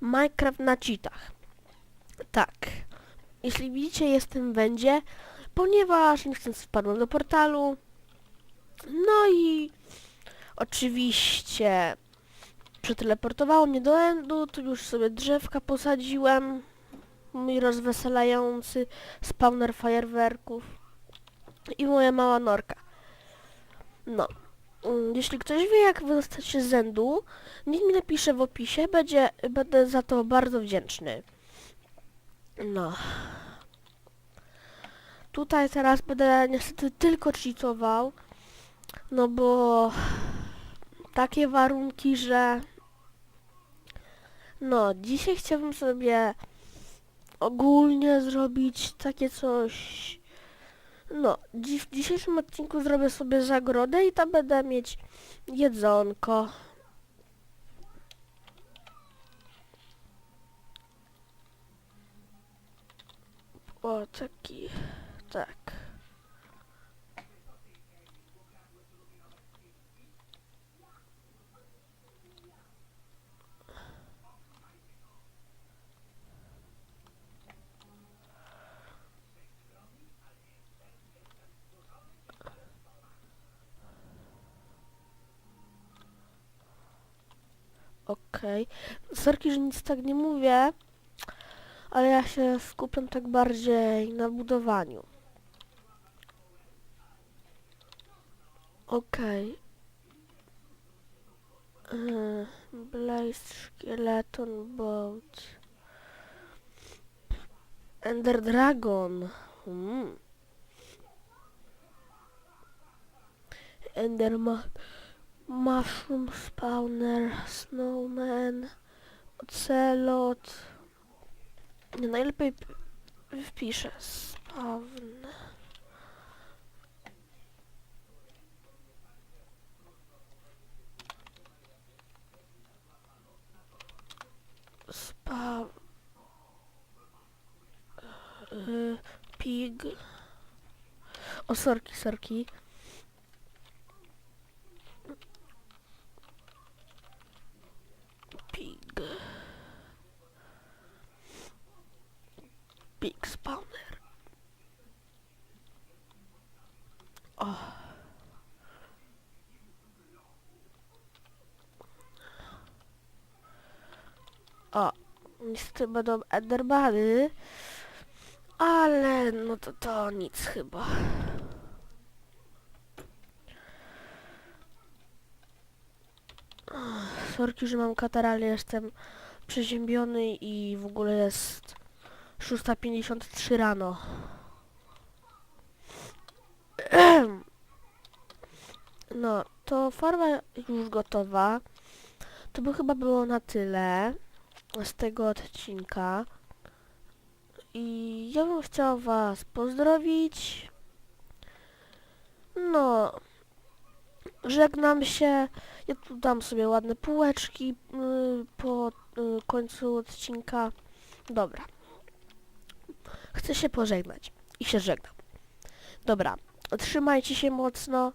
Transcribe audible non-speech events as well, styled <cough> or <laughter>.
Minecraft na cheatach. Tak. Jeśli widzicie, jestem w wędzie, ponieważ niechcący wpadłem do portalu. No i oczywiście przeteleportowało mnie do endu, tu już sobie drzewka posadziłem. Mój rozweselający spawner fajerwerków. I moja mała norka. No. Mm, Jeśli ktoś wie jak wydostać się z endu, niech mi napisze w opisie, będzie, będę za to bardzo wdzięczny. No. Tutaj teraz będę niestety tylko cheatował, no bo takie warunki, że no, dzisiaj chciałbym sobie ogólnie zrobić takie coś no, dzi w dzisiejszym odcinku zrobię sobie zagrodę i tam będę mieć jedzonko. O, taki, tak. Okej. Sorki, że nic tak nie mówię, ale ja się skupiam tak bardziej na budowaniu. Okej. Okay. Blaze, Skeleton, Boat. Ender Dragon. Hmm. Enderman. Mushroom spawner, snowman, ocelot. Nie, najlepiej wpiszę spawn. Spawn. Y, pig. O, sorki, sorki. Pig. Pig spawner. O. O, niestety będą enderbany, ale no to to nic chyba. Sorki, że mam katar, ale jestem przeziębiony i w ogóle jest 6.53 rano. <clears throat> No, to farma już gotowa. To by chyba było na tyle z tego odcinka. I ja bym chciał was pozdrowić. No, żegnam się. Ja tu dam sobie ładne półeczki y, po y, końcu odcinka. Dobra. Chcę się pożegnać. I się żegnam. Dobra. Trzymajcie się mocno.